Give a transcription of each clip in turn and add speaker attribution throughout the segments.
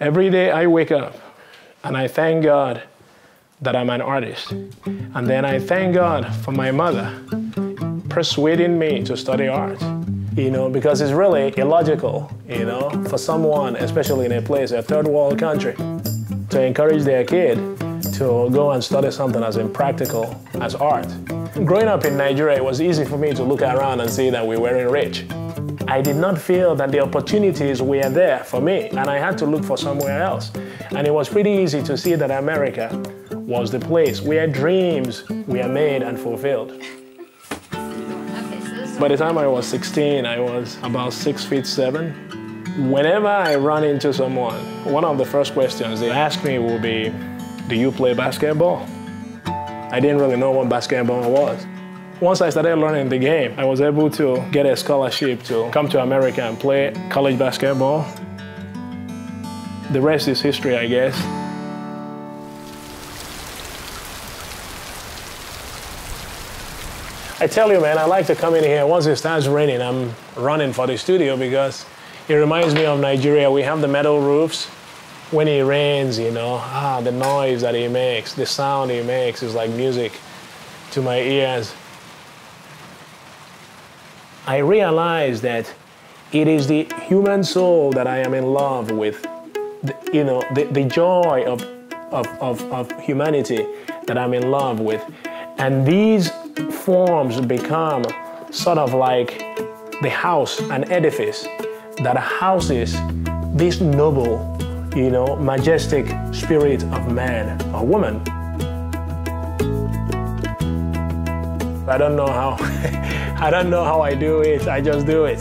Speaker 1: Every day I wake up and I thank God that I'm an artist. And then I thank God for my mother persuading me to study art. You know, because it's really illogical, you know, for someone, especially in a place, a third world country, to encourage their kid to go and study something as impractical as art. Growing up in Nigeria, it was easy for me to look around and see that we weren't rich. I did not feel that the opportunities were there for me, and I had to look for somewhere else. And it was pretty easy to see that America was the place where dreams were made and fulfilled. By the time I was 16, I was about six feet seven. Whenever I run into someone, one of the first questions they ask me will be, do you play basketball? I didn't really know what basketball was. Once I started learning the game, I was able to get a scholarship to come to America and play college basketball. The rest is history, I guess. I tell you, man, I like to come in here. Once it starts raining, I'm running for the studio because it reminds me of Nigeria. We have the metal roofs. When it rains, you know, ah, the noise that it makes, the sound it makes is like music to my ears. I realize that it is the human soul that I am in love with, the, you know, the, the joy of, of, of, of humanity that I'm in love with. And these forms become sort of like the house, an edifice that houses this noble, you know, majestic spirit of man or woman. I don't know how, I don't know how I do it, I just do it.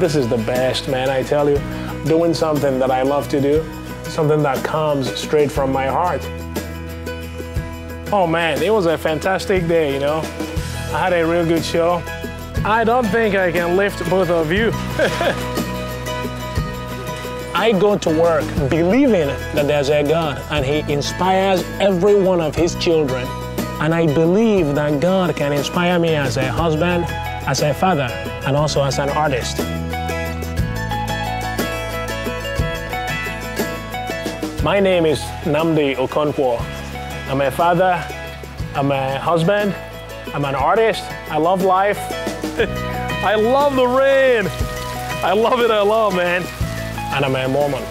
Speaker 1: This is the best, man, I tell you. Doing something that I love to do, something that comes straight from my heart. Oh man, it was a fantastic day, you know. I had a real good show. I don't think I can lift both of you. I go to work believing that there's a God and He inspires every one of His children. And I believe that God can inspire me as a husband, as a father, and also as an artist. My name is Namdi Okonkwo. I'm a father, I'm a husband, I'm an artist, I love life. I love the rain. I love it I love man. And I'm a Mormon.